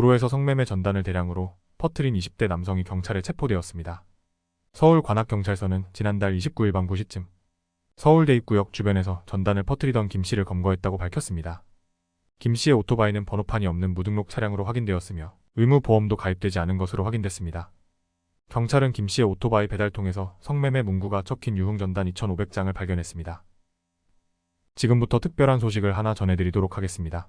도로에서 성매매 전단을 대량으로 퍼뜨린 20대 남성이 경찰에 체포되었습니다. 서울 관악경찰서는 지난달 29일 밤 9시쯤 서울대 입구역 주변에서 전단을 퍼뜨리던 김 씨를 검거했다고 밝혔습니다. 김 씨의 오토바이는 번호판이 없는 무등록 차량으로 확인되었으며 의무 보험도 가입되지 않은 것으로 확인됐습니다. 경찰은 김 씨의 오토바이 배달통에서 성매매 문구가 적힌 유흥 전단 2,500장을 발견했습니다. 지금부터 특별한 소식을 하나 전해드리도록 하겠습니다.